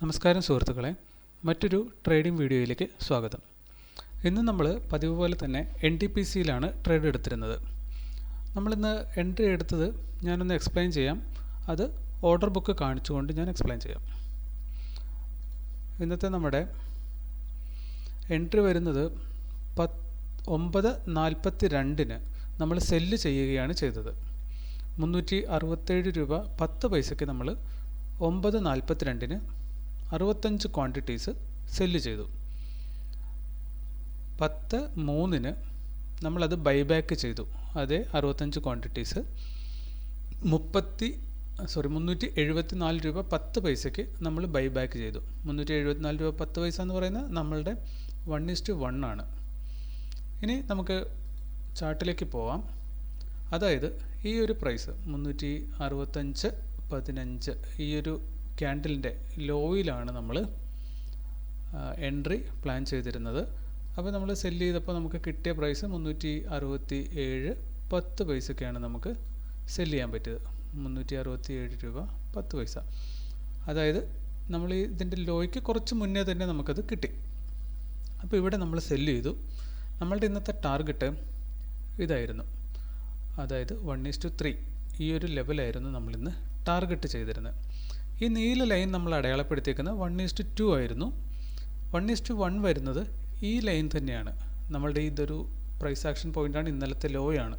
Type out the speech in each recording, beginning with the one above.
നമസ്കാരം സുഹൃത്തുക്കളെ മറ്റൊരു ട്രേഡിംഗ് വീഡിയോയിലേക്ക് സ്വാഗതം. ഇന്ന് നമ്മൾ പതിവ് പോലെ തന്നെ എൻ ടി പി സിയിലാണ് ട്രേഡ് എടുത്തിരുന്നത്. നമ്മളിന്ന് എൻട്രി എടുത്തത് ഞാനൊന്ന് എക്സ്പ്ലെയിൻ ചെയ്യാം. അത് ഓർഡർ ബുക്ക് കാണിച്ചുകൊണ്ട് ഞാൻ എക്സ്പ്ലെയിൻ ചെയ്യാം. ഇന്നത്തെ നമ്മുടെ എൻട്രി വരുന്നത് പത്ത് ഒമ്പത് നാൽപ്പത്തി രണ്ടിന് നമ്മൾ സെല്ല് ചെയ്യുകയാണ് ചെയ്തത്. മുന്നൂറ്റി അറുപത്തേഴ് രൂപ പത്ത് പൈസയ്ക്ക് നമ്മൾ ഒമ്പത് നാൽപ്പത്തി രണ്ടിന് അറുപത്തഞ്ച് ക്വാണ്ടിറ്റീസ് സെല്ല് ചെയ്തു. പത്ത് മൂന്നിന് നമ്മളത് ബൈബാക്ക് ചെയ്തു. അതേ അറുപത്തഞ്ച് ക്വാണ്ടിറ്റീസ് മുപ്പത്തി സോറി മുന്നൂറ്റി എഴുപത്തി നാല് രൂപ പത്ത് പൈസയ്ക്ക് നമ്മൾ ബൈബാക്ക് ചെയ്തു. മുന്നൂറ്റി എഴുപത്തി നാല് രൂപ പത്ത് പൈസ എന്ന് പറയുന്നത് നമ്മളുടെ വൺ ഇസ്റ്റു വൺ ആണ്. ഇനി നമുക്ക് ചാർട്ടിലേക്ക് പോവാം. അതായത് ഈ ഒരു പ്രൈസ് മുന്നൂറ്റി അറുപത്തഞ്ച് പതിനഞ്ച് ഈ ഒരു ക്യാൻഡിലിന്റെ ലോയിലാണ് നമ്മൾ എൻട്രി പ്ലാൻ ചെയ്തിരുന്നത്. അപ്പോൾ നമ്മൾ സെല്ല് ചെയ്തപ്പോൾ നമുക്ക് കിട്ടിയ പ്രൈസ് മുന്നൂറ്റി അറുപത്തി ഏഴ് പത്ത് പൈസക്കാണ് നമുക്ക് സെല്ല് ചെയ്യാൻ പറ്റിയത്. മുന്നൂറ്റി അറുപത്തി ഏഴ് രൂപ പത്ത് പൈസ. അതായത് നമ്മൾ ഇതിന്റെ ലോയ്ക്ക് കുറച്ച് മുന്നേ തന്നെ നമുക്കത് കിട്ടി. അപ്പോൾ ഇവിടെ നമ്മൾ സെല്ല് ചെയ്തു. നമ്മളുടെ ഇന്നത്തെ ടാർഗറ്റ് ഇതായിരുന്നു. അതായത് വൺ ഈസ് ടു ത്രീ. ഈ ഒരു ലെവലായിരുന്നു നമ്മളിന്ന് ടാർഗറ്റ് ചെയ്തിരുന്നത്. ഈ നീല ലൈൻ നമ്മൾ അടയാളപ്പെടുത്തിയേക്കുന്നത് വൺ ഈസ് ടു ആയിരുന്നു. വൺ ഈസ് ടു വൺ വരുന്നത് ഈ ലൈൻ തന്നെയാണ്. നമ്മളുടെ ഇതൊരു പ്രൈസ് ആക്ഷൻ പോയിന്റാണ് ഇന്നലത്തെ ലോയാണ്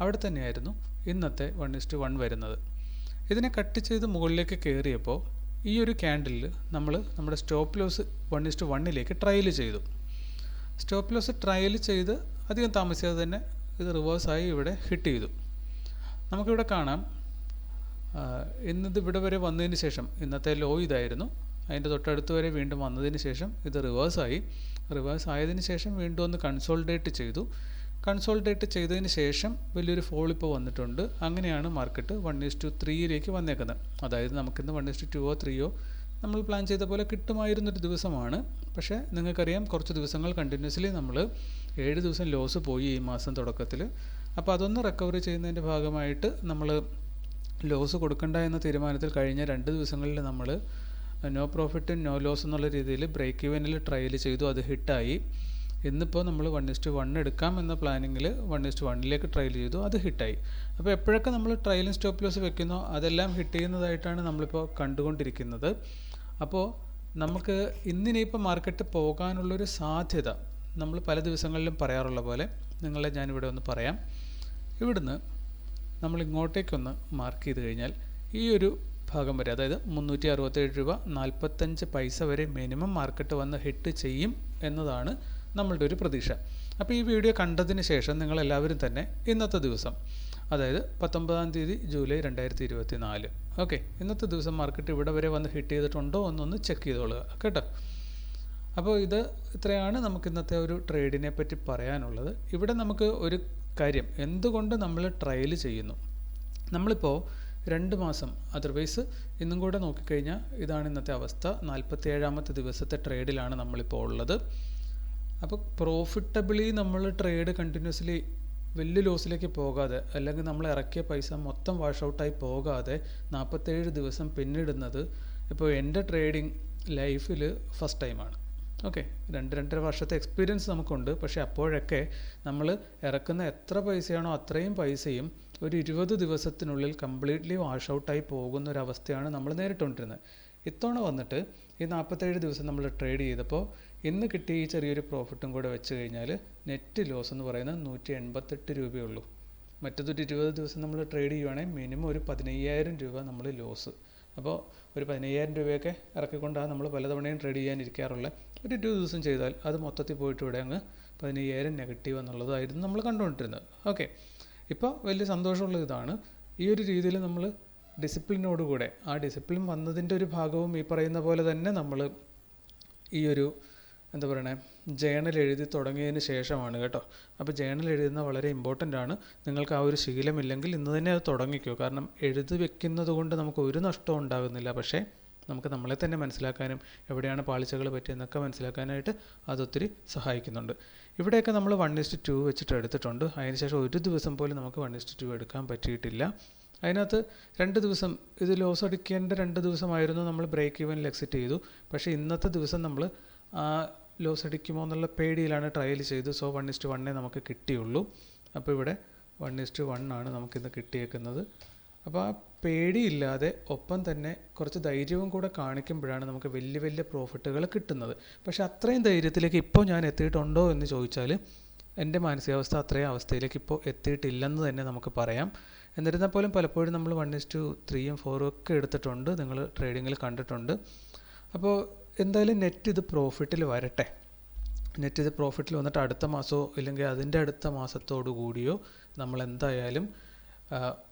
അവിടെ തന്നെയായിരുന്നു ഇന്നത്തെ വൺ ടു വൺ വരുന്നത്. ഇതിനെ കട്ട് ചെയ്ത് മുകളിലേക്ക് കയറിയപ്പോൾ ഈ ഒരു ക്യാൻഡിലിൽ നമ്മൾ നമ്മുടെ സ്റ്റോപ്പ് ലോസ് വൺ ടു വണ്ണിലേക്ക് ട്രയൽ ചെയ്തു. സ്റ്റോപ്പ് ലോസ് ട്രയൽ ചെയ്ത് അധികം താമസിയാതെ തന്നെ ഇത് റിവേഴ്സായി ഇവിടെ ഹിറ്റ് ചെയ്തു. നമുക്കിവിടെ കാണാം ഇന്നിത് ഇവിടെ വരെ വന്നതിന് ശേഷം ഇന്നത്തെ ലോ ഇതായിരുന്നു. അതിന്റെ തൊട്ടടുത്ത് വരെ വീണ്ടും വന്നതിന് ശേഷം ഇത് റിവേഴ്സായി റിവേഴ്സ് ആയതിന് ശേഷം വീണ്ടും ഒന്ന് കൺസോൾഡേറ്റ് ചെയ്തു. കൺസോൾഡേറ്റ് ചെയ്തതിന് ശേഷം വലിയൊരു ഫോൾ ഇപ്പോൾ വന്നിട്ടുണ്ട്. അങ്ങനെയാണ് മാർക്കറ്റ് വൺ ഈസ് ടു ത്രീയിലേക്ക് വന്നേക്കുന്നത്. അതായത് നമുക്കിന്ന് വൺ ഈസ് ടു ടുവോ ത്രീയോ നമ്മൾ പ്ലാൻ ചെയ്ത പോലെ കിട്ടുമായിരുന്നൊരു ദിവസമാണ്. പക്ഷേ നിങ്ങൾക്കറിയാം കുറച്ച് ദിവസങ്ങൾ കണ്ടിന്യൂസ്ലി നമ്മൾ ഏഴ് ദിവസം ലോസ് പോയി ഈ മാസം തുടക്കത്തിൽ. അപ്പോൾ അതൊന്ന് റിക്കവറി ചെയ്യുന്നതിന്റെ ഭാഗമായിട്ട് നമ്മൾ ലോസ് കൊടുക്കണ്ട എന്ന തീരുമാനത്തിൽ കഴിഞ്ഞ രണ്ട് ദിവസങ്ങളിൽ നമ്മൾ നോ പ്രോഫിറ്റ് നോ ലോസ് എന്നുള്ള രീതിയിൽ ബ്രേക്ക് ഇവനിൽ ട്രയൽ ചെയ്തു. അത് ഹിറ്റായി ഇന്നിപ്പോൾ നമ്മൾ വൺ ഇസ്റ്റ് വൺ എടുക്കാം എന്ന പ്ലാനിങ്ങിൽ വൺ ഇസ്റ്റ് വണ്ണിലേക്ക് ട്രയൽ ചെയ്തു. അത് ഹിറ്റായി അപ്പോൾ എപ്പോഴൊക്കെ നമ്മൾ ട്രയലും സ്റ്റോപ്പ് ലോസ് വെക്കുന്നോ? അതെല്ലാം ഹിറ്റ് ചെയ്യുന്നതായിട്ടാണ് നമ്മളിപ്പോൾ കണ്ടുകൊണ്ടിരിക്കുന്നത്. അപ്പോൾ നമുക്ക് ഇന്നിനിപ്പോൾ മാർക്കറ്റ് പോകാനുള്ളൊരു സാധ്യത നമ്മൾ പല ദിവസങ്ങളിലും പറയാറുള്ള പോലെ നിങ്ങളെ ഞാനിവിടെ ഒന്ന് പറയാം. ഇവിടുന്ന് നമ്മൾ ഇങ്ങോട്ടേക്കൊന്ന് മാർക്ക് ചെയ്ത് കഴിഞ്ഞാൽ ഈ ഒരു ഭാഗം വരെ അതായത് മുന്നൂറ്റി അറുപത്തേഴ് രൂപ നാൽപ്പത്തഞ്ച് പൈസ വരെ മിനിമം മാർക്കറ്റ് വന്ന് ഹിറ്റ് ചെയ്യും എന്നതാണ് നമ്മളുടെ ഒരു പ്രതീക്ഷ. അപ്പോൾ ഈ വീഡിയോ കണ്ടതിന് ശേഷം നിങ്ങളെല്ലാവരും തന്നെ ഇന്നത്തെ ദിവസം അതായത് പത്തൊമ്പതാം തീയതി ജൂലൈ രണ്ടായിരത്തി ഇരുപത്തി നാല് ഓക്കെ ഇന്നത്തെ ദിവസം മാർക്കറ്റ് ഇവിടെ വരെ വന്ന് ഹിറ്റ് ചെയ്തിട്ടുണ്ടോ എന്നൊന്ന് ചെക്ക് ചെയ്തോളുക കേട്ടോ. അപ്പോൾ ഇത് ഇത്രയാണ് നമുക്ക് ഇന്നത്തെ ഒരു ട്രേഡിനെ പറ്റി പറയാനുള്ളത്. ഇവിടെ നമുക്ക് ഒരു കാര്യം എന്തുകൊണ്ട് നമ്മൾ ട്രയൽ ചെയ്യുന്നു? നമ്മളിപ്പോൾ രണ്ട് മാസം അതർവൈസ് ഇന്നും കൂടെ നോക്കിക്കഴിഞ്ഞാൽ ഇതാണ് ഇന്നത്തെ അവസ്ഥ. നാൽപ്പത്തി ഏഴാമത്തെ ദിവസത്തെ ട്രേഡിലാണ് നമ്മളിപ്പോൾ ഉള്ളത്. അപ്പോൾ പ്രോഫിറ്റബിളി നമ്മൾ ട്രേഡ് കണ്ടിന്യൂസ്ലി വലിയ ലോസിലേക്ക് പോകാതെ അല്ലെങ്കിൽ നമ്മൾ ഇറക്കിയ പൈസ മൊത്തം വാഷ് ഔട്ടായി പോകാതെ നാൽപ്പത്തേഴ് ദിവസം പിന്നിടുന്നത് ഇപ്പോൾ എന്റെ ട്രേഡിംഗ് ലൈഫിൽ ഫസ്റ്റ് ടൈമാണ് ഓക്കെ രണ്ട് രണ്ടര വർഷത്തെ എക്സ്പീരിയൻസ് നമുക്കുണ്ട്. പക്ഷേ അപ്പോഴൊക്കെ നമ്മൾ ഇറക്കുന്ന എത്ര പൈസയാണോ അത്രയും പൈസയും ഒരു ഇരുപത് ദിവസത്തിനുള്ളിൽ കംപ്ലീറ്റ്ലി വാഷ് ഔട്ടായി പോകുന്ന ഒരു അവസ്ഥയാണ് നമ്മൾ നേരിട്ടുകൊണ്ടിരുന്നത് ഇത്തവണ വന്നിട്ട് ഈ നാൽപ്പത്തേഴ് ദിവസം നമ്മൾ ട്രേഡ് ചെയ്തപ്പോൾ ഇന്ന് കിട്ടിയ ഈ ചെറിയൊരു പ്രോഫിറ്റും കൂടെ വെച്ച് കഴിഞ്ഞാൽ നെറ്റ് ലോസ് എന്ന് പറയുന്നത് നൂറ്റി എൺപത്തെട്ട് രൂപയേ ഉള്ളൂ മറ്റതൊരു ഇരുപത് ദിവസം നമ്മൾ ട്രേഡ് ചെയ്യുവാണെങ്കിൽ മിനിമം ഒരു പതിനയ്യായിരം രൂപ നമ്മൾ ലോസ് അപ്പോൾ ഒരു പതിനയ്യായിരം രൂപയൊക്കെ ഇറക്കിക്കൊണ്ടാണ് നമ്മൾ പലതവണയും ട്രേഡ് ചെയ്യാനിരിക്കാറുള്ളത് ഒരു ഇരുപത് ദിവസം ചെയ്താൽ അത് മൊത്തത്തിൽ പോയിട്ട് ഇവിടെ അങ്ങ് പതിനയ്യായിരം നെഗറ്റീവ് എന്നുള്ളതായിരുന്നു നമ്മൾ കണ്ടുകൊണ്ടിരുന്നത്. ഓക്കെ ഇപ്പോൾ വലിയ സന്തോഷമുള്ള ഇതാണ്. ഈ ഒരു രീതിയിൽ നമ്മൾ ഡിസിപ്ലിനോടുകൂടെ ആ ഡിസിപ്ലിൻ വന്നതിന്റെ ഒരു ഭാഗവും ഈ പറയുന്ന പോലെ തന്നെ നമ്മൾ ഈ ഒരു എന്താ പറയണേ ജേണൽ എഴുതി തുടങ്ങിയതിന് ശേഷമാണ് കേട്ടോ. അപ്പോൾ ജേണൽ എഴുതുന്നത് വളരെ ഇമ്പോർട്ടന്റ് ആണ്. നിങ്ങൾക്ക് ആ ഒരു ശീലമില്ലെങ്കിൽ ഇന്ന് തന്നെ അത് തുടങ്ങിക്കോ. കാരണം എഴുതി വെക്കുന്നത് കൊണ്ട് നമുക്ക് ഒരു നഷ്ടവും ഉണ്ടാകുന്നില്ല. പക്ഷേ നമുക്ക് നമ്മളെ തന്നെ മനസ്സിലാക്കാനും എവിടെയാണ് പാളിച്ചകൾ പറ്റിയെന്നൊക്കെ മനസ്സിലാക്കാനായിട്ട് അതൊത്തിരി സഹായിക്കുന്നുണ്ട്. ഇവിടെയൊക്കെ നമ്മൾ വൺ ഇസ്റ്റ് ടു വെച്ചിട്ട് എടുത്തിട്ടുണ്ട്. അതിനുശേഷം ഒരു ദിവസം പോലും നമുക്ക് വൺ ഇസ്റ്റ് ടു എടുക്കാൻ പറ്റിയിട്ടില്ല. അതിനകത്ത് രണ്ട് ദിവസം ഇത് ലോസ് അടിക്കേണ്ട രണ്ട് ദിവസമായിരുന്നു നമ്മൾ ബ്രേക്ക് ഈവനിൽ എക്സിറ്റ് ചെയ്തു. പക്ഷേ ഇന്നത്തെ ദിവസം നമ്മൾ ലോസ് അടിക്കുമോ എന്നുള്ള പേടിയിലാണ് ട്രയൽ ചെയ്ത് സോ വൺ ഇസ്റ്റ് വണ്ണേ നമുക്ക് കിട്ടിയുള്ളൂ. അപ്പോൾ ഇവിടെ വൺ ഇസ്റ്റ് വൺ ആണ് നമുക്കിന്ന് കിട്ടിയേക്കുന്നത്. അപ്പോൾ ആ പേടിയില്ലാതെ ഒപ്പം തന്നെ കുറച്ച് ധൈര്യവും കൂടെ കാണിക്കുമ്പോഴാണ് നമുക്ക് വലിയ വലിയ പ്രോഫിറ്റുകൾ കിട്ടുന്നത്. പക്ഷേ അത്രയും ധൈര്യത്തിലേക്ക് ഇപ്പോൾ ഞാൻ എത്തിയിട്ടുണ്ടോ എന്ന് ചോദിച്ചാൽ എന്റെ മാനസികാവസ്ഥ അത്രയും അവസ്ഥയിലേക്ക് ഇപ്പോൾ എത്തിയിട്ടില്ലെന്ന് തന്നെ നമുക്ക് പറയാം. എന്നിരുന്നാൽ പോലും പലപ്പോഴും നമ്മൾ വൺ ഇസ് ടു ത്രീയും ഫോറും ഒക്കെ എടുത്തിട്ടുണ്ട്. നിങ്ങൾ ട്രേഡിങ്ങിൽ കണ്ടിട്ടുണ്ട്. അപ്പോൾ എന്തായാലും നെറ്റ് ഇത് പ്രോഫിറ്റിൽ വരട്ടെ. നെറ്റ് ഇത് പ്രോഫിറ്റിൽ വന്നിട്ട് അടുത്ത മാസമോ ഇല്ലെങ്കിൽ അതിന്റെ അടുത്ത മാസത്തോടു കൂടിയോ നമ്മൾ എന്തായാലും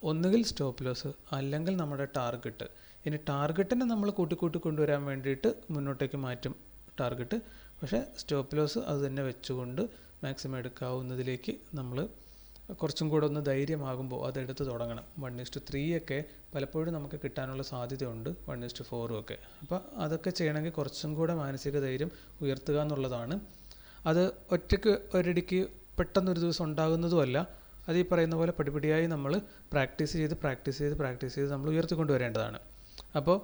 ഒന്നുകിൽ സ്റ്റോപ്പ് ലോസ് അല്ലെങ്കിൽ നമ്മുടെ ടാർഗറ്റ് ഇനി ടാർഗറ്റിനെ നമ്മൾ കൂട്ടിക്കൂട്ടി കൊണ്ടുവരാൻ വേണ്ടിയിട്ട് മുന്നോട്ടേക്ക് മാറ്റും ടാർഗറ്റ് പക്ഷേ സ്റ്റോപ്പ് ലോസ് അത് തന്നെ വെച്ചുകൊണ്ട് മാക്സിമം എടുക്കാവുന്നതിലേക്ക് നമ്മൾ കുറച്ചും കൂടെ ഒന്ന് ധൈര്യമാകുമ്പോൾ അതെടുത്ത് തുടങ്ങണം. വൺ ഇസ്റ്റ് ത്രീ ഒക്കെ പലപ്പോഴും നമുക്ക് കിട്ടാനുള്ള സാധ്യതയുണ്ട്. വൺ ഇസ്റ്റ് ഫോറും ഒക്കെ. അപ്പോൾ അതൊക്കെ ചെയ്യണമെങ്കിൽ കുറച്ചും കൂടെ മാനസിക ധൈര്യം ഉയർത്തുക എന്നുള്ളതാണ്. അത് ഒറ്റയ്ക്ക് ഒരിടയ്ക്ക് പെട്ടെന്നൊരു ദിവസം ഉണ്ടാകുന്നതുമല്ല. അത് ഈ പറയുന്ന പോലെ പടിപടിയായി നമ്മൾ പ്രാക്ടീസ് ചെയ്ത് പ്രാക്ടീസ് ചെയ്ത് പ്രാക്ടീസ് ചെയ്ത് നമ്മൾ ഉയർത്തിക്കൊണ്ടുവരേണ്ടതാണ് അപ്പോൾ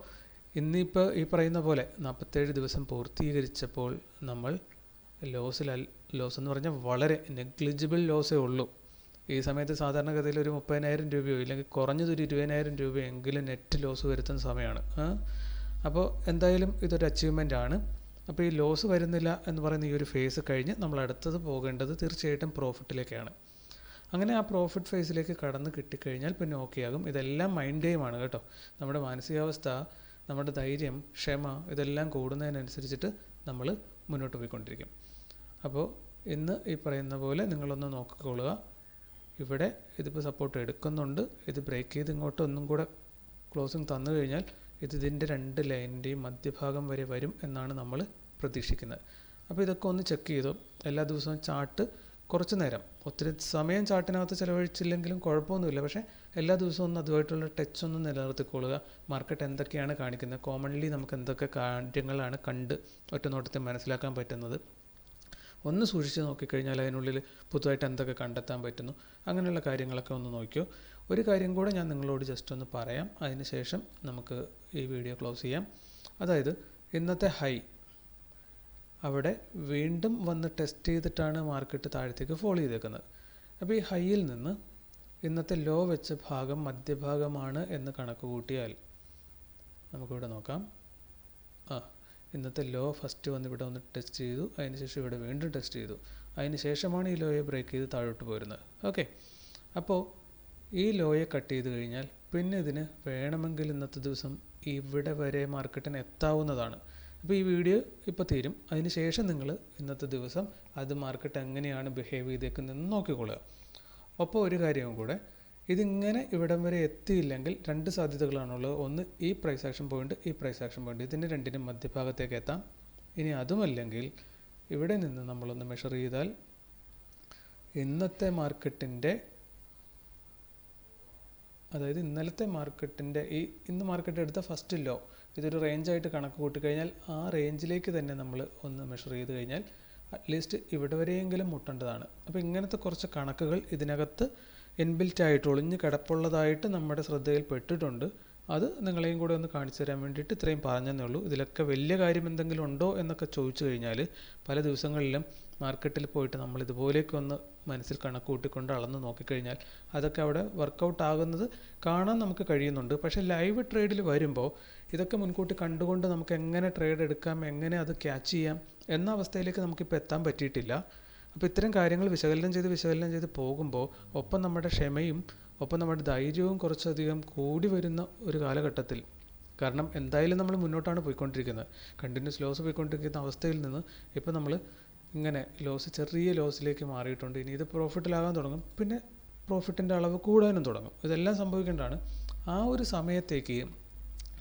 ഇന്നിപ്പോൾ ഈ പറയുന്ന പോലെ നാൽപ്പത്തേഴ് ദിവസം പൂർത്തീകരിച്ചപ്പോൾ നമ്മൾ ലോസിൽ ലോസ് എന്ന് പറഞ്ഞാൽ വളരെ നെഗ്ലിജിബിൾ ലോസേ ഉള്ളൂ. ഈ സമയത്ത് സാധാരണഗതിയിൽ ഒരു മുപ്പതിനായിരം രൂപയോ ഇല്ലെങ്കിൽ കുറഞ്ഞതൊരു ഇരുപതിനായിരം രൂപയെങ്കിലും നെറ്റ് ലോസ് വരുത്തുന്ന സമയമാണ്. അപ്പോൾ എന്തായാലും ഇതൊരു അച്ചീവ്മെന്റ് ആണ്. അപ്പോൾ ഈ ലോസ് വരുന്നില്ല എന്ന് പറയുന്ന ഈ ഒരു ഫേസ് കഴിഞ്ഞ് നമ്മൾ അടുത്തത് പോകേണ്ടത് തീർച്ചയായിട്ടും പ്രോഫിറ്റിലേക്കാണ് അങ്ങനെ ആ പ്രോഫിറ്റ് ഫേസിലേക്ക് കടന്ന് കിട്ടിക്കഴിഞ്ഞാൽ പിന്നെ ഓക്കെ ആകും. ഇതെല്ലാം മൈൻഡ് ഗെയിമാണ് കേട്ടോ. നമ്മുടെ മാനസികാവസ്ഥ നമ്മുടെ ധൈര്യം ക്ഷമ ഇതെല്ലാം കൂടുന്നതിനനുസരിച്ചിട്ട് നമ്മൾ മുന്നോട്ട് പോയിക്കൊണ്ടിരിക്കും. അപ്പോൾ ഇന്ന് ഈ പറയുന്ന പോലെ നിങ്ങളൊന്ന് നോക്കിക്കൊള്ളുക. ഇവിടെ ഇതിപ്പോൾ സപ്പോർട്ട് എടുക്കുന്നുണ്ട്. ഇത് ബ്രേക്ക് ചെയ്ത് ഇങ്ങോട്ട് ഒന്നും കൂടെ ക്ലോസിങ് തന്നു കഴിഞ്ഞാൽ ഇത് ഇതിന്റെ രണ്ട് ലൈനിന്റെയും മധ്യഭാഗം വരെ വരും എന്നാണ് നമ്മൾ പ്രതീക്ഷിക്കുന്നത്. അപ്പോൾ ഇതൊക്കെ ഒന്ന് ചെക്ക് ചെയ്തു. എല്ലാ ദിവസവും ചാർട്ട് കുറച്ച് നേരം. ഒത്തിരി സമയം ചാട്ടിനകത്ത് ചിലവഴിച്ചില്ലെങ്കിലും കുഴപ്പമൊന്നുമില്ല. പക്ഷേ എല്ലാ ദിവസവും ഒന്ന് അതുമായിട്ടുള്ള ടച്ച് ഒന്ന് നിലനിർത്തിക്കൊള്ളുക. മാർക്കറ്റ് എന്തൊക്കെയാണ് കാണിക്കുന്നത്? കോമൺലി നമുക്ക് എന്തൊക്കെ കാര്യങ്ങളാണ് കണ്ട് ഒറ്റ നോട്ടത്തിൽ മനസ്സിലാക്കാൻ പറ്റുന്നത്? ഒന്ന് സൂക്ഷിച്ച് നോക്കിക്കഴിഞ്ഞാൽ അതിനുള്ളിൽ പുതുതായിട്ട് എന്തൊക്കെ കണ്ടെത്താൻ പറ്റുന്നു? അങ്ങനെയുള്ള കാര്യങ്ങളൊക്കെ ഒന്ന് നോക്കിയോ ഒരു കാര്യം കൂടെ ഞാൻ നിങ്ങളോട് ജസ്റ്റ് ഒന്ന് പറയാം. അതിന് ശേഷം നമുക്ക് ഈ വീഡിയോ ക്ലോസ് ചെയ്യാം. അതായത് ഇന്നത്തെ ഹൈ അവിടെ വീണ്ടും വന്ന് ടെസ്റ്റ് ചെയ്തിട്ടാണ് മാർക്കറ്റ് താഴത്തേക്ക് ഫോൾ ചെയ്തേക്കുന്നത്. അപ്പോൾ ഈ ഹൈയിൽ നിന്ന് ഇന്നത്തെ ലോ വെച്ച ഭാഗം മധ്യഭാഗമാണ് എന്ന് കണക്ക് കൂട്ടിയാൽ നമുക്കിവിടെ നോക്കാം. ആ ഇന്നത്തെ ലോ ഫസ്റ്റ് വന്ന് ഇവിടെ വന്ന് ടെസ്റ്റ് ചെയ്തു അതിനുശേഷം ഇവിടെ വീണ്ടും ടെസ്റ്റ് ചെയ്തു. അതിന് ശേഷമാണ് ഈ ലോയെ ബ്രേക്ക് ചെയ്ത് താഴോട്ട് പോരുന്നത്. ഓക്കെ അപ്പോൾ ഈ ലോയെ കട്ട് ചെയ്ത് കഴിഞ്ഞാൽ പിന്നെ ഇതിന് വേണമെങ്കിൽ ഇന്നത്തെ ദിവസം ഇവിടെ വരെ മാർക്കറ്റിന് എത്താവുന്നതാണ്. അപ്പോൾ ഈ വീഡിയോ ഇപ്പോൾ തീരും. അതിന് ശേഷം നിങ്ങൾ ഇന്നത്തെ ദിവസം അത് മാർക്കറ്റ് എങ്ങനെയാണ് ബിഹേവ് ചെയ്തേക്കുന്നതെന്ന് നോക്കിക്കൊള്ളുക. ഒപ്പം ഒരു കാര്യവും കൂടെ ഇതിങ്ങനെ ഇവിടം വരെ എത്തിയില്ലെങ്കിൽ രണ്ട് സാധ്യതകളാണുള്ളത്. ഒന്ന് ഈ പ്രൈസ് ആക്ഷൻ പോയിന്റ് ഈ പ്രൈസ് ആക്ഷൻ പോയിന്റ് ഇതിന്റെ രണ്ടിനും മധ്യഭാഗത്തേക്ക് എത്താം. ഇനി അതുമല്ലെങ്കിൽ ഇവിടെ നിന്ന് നമ്മളൊന്ന് മെഷർ ചെയ്താൽ ഇന്നത്തെ മാർക്കറ്റിന്റെ അതായത് ഇന്നലത്തെ മാർക്കറ്റിന്റെ ഈ ഇന്ന് മാർക്കറ്റ് എടുത്ത ഫസ്റ്റ് ലോ ഇതൊരു റേഞ്ചായിട്ട് കണക്ക് കൂട്ടിക്കഴിഞ്ഞാൽ ആ റേഞ്ചിലേക്ക് തന്നെ നമ്മൾ ഒന്ന് മെഷർ ചെയ്ത് കഴിഞ്ഞാൽ അറ്റ്ലീസ്റ്റ് ഇവിടെ വരെയെങ്കിലും മുട്ടേണ്ടതാണ്. അപ്പോൾ ഇങ്ങനത്തെ കുറച്ച് കണക്കുകൾ ഇതിനകത്ത് ഇൻബിൽറ്റ് ആയിട്ട് ഒളിഞ്ഞ് കിടപ്പുള്ളതായിട്ട് നമ്മുടെ ശ്രദ്ധയിൽ പെട്ടിട്ടുണ്ട്. അത് നിങ്ങളെയും കൂടെ ഒന്ന് കാണിച്ചു തരാൻ വേണ്ടിയിട്ട് ഇത്രയും പറഞ്ഞതേ ഉള്ളൂ. ഇതിലൊക്കെ വലിയ കാര്യം എന്തെങ്കിലും ഉണ്ടോ എന്നൊക്കെ ചോദിച്ചു കഴിഞ്ഞാൽ പല ദിവസങ്ങളിലും മാർക്കറ്റിൽ പോയിട്ട് നമ്മൾ ഇതുപോലെയൊക്കെ ഒന്ന് മനസ്സിൽ കണക്ക് കൂട്ടിക്കൊണ്ട് അളന്ന് നോക്കിക്കഴിഞ്ഞാൽ അതൊക്കെ അവിടെ വർക്കൗട്ട് ആകുന്നത് കാണാൻ നമുക്ക് കഴിയുന്നുണ്ട്. പക്ഷേ ലൈവ് ട്രേഡിൽ വരുമ്പോൾ ഇതൊക്കെ മുൻകൂട്ടി കണ്ടുകൊണ്ട് നമുക്ക് എങ്ങനെ ട്രേഡ് എടുക്കാം എങ്ങനെ അത് ക്യാച്ച് ചെയ്യാം എന്ന അവസ്ഥയിലേക്ക് നമുക്കിപ്പോൾ എത്താൻ പറ്റിയിട്ടില്ല. അപ്പോൾ ഇത്തരം കാര്യങ്ങൾ വിശകലനം ചെയ്ത് വിശകലനം ചെയ്ത് പോകുമ്പോൾ ഒപ്പം നമ്മുടെ ക്ഷമയും ഒപ്പം നമ്മുടെ ധൈര്യവും കുറച്ചധികം കൂടി വരുന്ന ഒരു കാലഘട്ടത്തിൽ. കാരണം എന്തായാലും നമ്മൾ മുന്നോട്ടാണ് പോയിക്കൊണ്ടിരിക്കുന്നത്. കണ്ടിന്യൂസ് ലോസ് പോയിക്കൊണ്ടിരിക്കുന്ന അവസ്ഥയിൽ നിന്ന് ഇപ്പോൾ നമ്മൾ ഇങ്ങനെ ലോസ് ചെറിയ ലോസിലേക്ക് മാറിയിട്ടുണ്ട്. ഇനി ഇത് പ്രോഫിറ്റിലാകാൻ തുടങ്ങും. പിന്നെ പ്രോഫിറ്റിന്റെ അളവ് കൂടാനും തുടങ്ങും. ഇതെല്ലാം സംഭവിക്കേണ്ടതാണ്. ആ ഒരു സമയത്തേക്ക്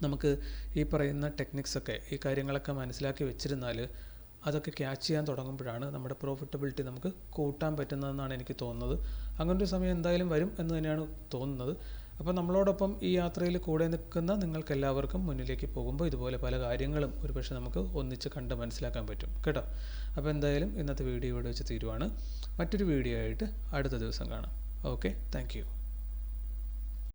നമുക്ക് ഈ പറയുന്ന ടെക്നിക്സൊക്കെ ഈ കാര്യങ്ങളൊക്കെ മനസ്സിലാക്കി വെച്ചിരുന്നാൽ അതൊക്കെ ക്യാച്ച് ചെയ്യാൻ തുടങ്ങുമ്പോഴാണ് നമ്മുടെ പ്രോഫിറ്റബിലിറ്റി നമുക്ക് കൂട്ടാൻ പറ്റുന്നതെന്നാണ് എനിക്ക് തോന്നുന്നത്. അങ്ങനൊരു സമയം എന്തായാലും വരും എന്ന് തന്നെയാണ് തോന്നുന്നത്. അപ്പോൾ നമ്മളോടൊപ്പം ഈ യാത്രയിൽ കൂടെ നിൽക്കുന്ന നിങ്ങൾക്കെല്ലാവർക്കും മുന്നിലേക്ക് പോകുമ്പോൾ ഇതുപോലെ പല കാര്യങ്ങളും ഒരുപക്ഷെ നമുക്ക് ഒന്നിച്ച് കണ്ട് മനസ്സിലാക്കാൻ പറ്റും. കേട്ടോ? അപ്പോൾ എന്തായാലും ഇന്നത്തെ വീഡിയോ ഇവിടെ വെച്ച് തീരുവാണ്. മറ്റൊരു വീഡിയോ ആയിട്ട് അടുത്ത ദിവസം കാണാം. Okay thank